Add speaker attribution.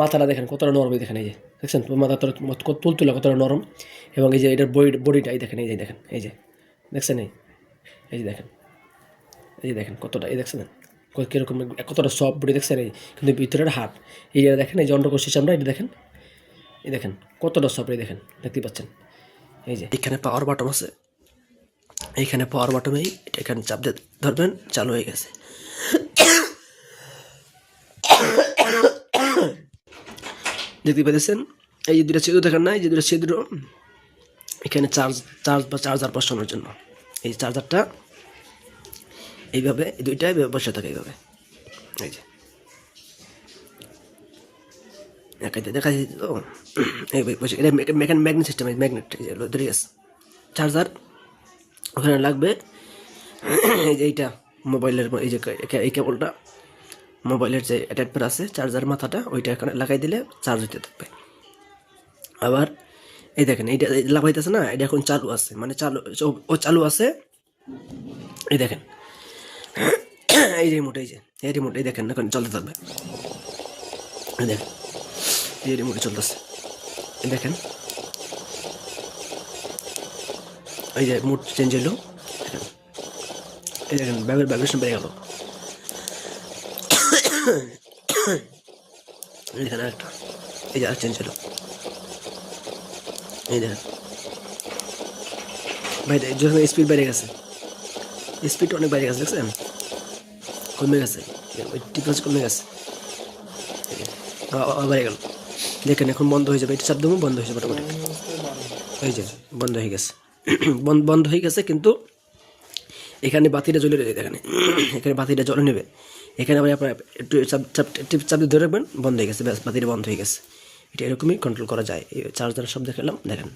Speaker 1: মাথাটা দেখেন কতটা নরম এই দেখেন এই যে, দেখছেন? মাথা তুল তুলা কতটা নরম? এবং এই যে এটার বডি, বডিটা, এই দেখেন, এই যে দেখেন, এই যে, দেখছেন এই? এই যে দেখেন, এই যে দেখেন কতটা, এই দেখছেন? কীরকম, কতটা সফট বডি, দেখছেন এই? কিন্তু ভিতরের হাট এই যে দেখেন এই যে অন্ডকোষ সিস্টেমটা এটা দেখেন, এই দেখেন কতটা সফট, এই দেখেন দেখতে পাচ্ছেন, এই যে। এখানে পাওয়ার বাটন আছে এইখানে পাওয়ার বাটনেই এটা এখানে চাপ দিয়ে ধরবেন, চালু হয়ে গেছে। দেখতে পেতেছেন এই যে দুটা ছিদ্র দেখেন না, এই যে দুটো ছিদ্র এখানে চার্জ চার্জ বা চার্জার বসানোর জন্য। এই চার্জারটা এইভাবে, এই দুইটাই বসে থাকে এইভাবে। এই যে। দেখাইতে দেখা যাচ্ছে তো। এই বসে, এটা মেকান ম্যাগনেট সিস্টেম ম্যাগনেট ধরে গেছে। চার্জার ওখানে লাগবে। এই যে এইটা মোবাইলের এই যে এই কেবলটা মোবাইলের যে অ্যাডাপ্টার আছে, চার্জার মাথাটা ওইটা এখানে লাগাই দিলে চার্জ হতে থাকবে। আবার এই দেখেন, এইটা এই লাগাইতেছে না, এটা এখন চালু আছে মানে চালু, ও- চালু আছে, এই দেখেন। এই রিমোট এই যে, এই রিমোট এই দেখেন, এখন চলতে থাকবে। এই দেখেন, এই রিমোটে চলতেছে। এই দেখেন। এই যে মুড চেঞ্জ হলো এই দেখেন ভাইব্রেশন বেড়ে গেল। এই দেখেন একটা এই যে চেঞ্জ হলো এই দেখেন। ভাই যখন স্পিড বেড়ে গেছে স্পিড অনেক বেড়ে গেছে দেখছেন? কমে গেছে। ওই টিকস কমে গেছে। বেড়ে গেল। দেখেন এখন বন্ধ হয়ে যাবে। এটা চাপ দেবো বন্ধ হয়ে যাবে অটোমেটিক এই যে বন্ধ হয়ে গেছে। বন্ধ হয়ে গেছে কিন্তু এখানে বাতিটা জ্বলে রয়েছে এখানে। এখানে বাতিটা জ্বলে নেবে। এখানে আবার আপনার একটু চাপ চাপ, টিপ, চাপ ধরে রাখবেন, বন্ধ হয়ে গেছে, ব্যাস, বাতিটা বন্ধ হয়ে গেছে। এটা এরকমই কন্ট্রোল করা যায়। চার্জার সব দেখালাম, দেখেন।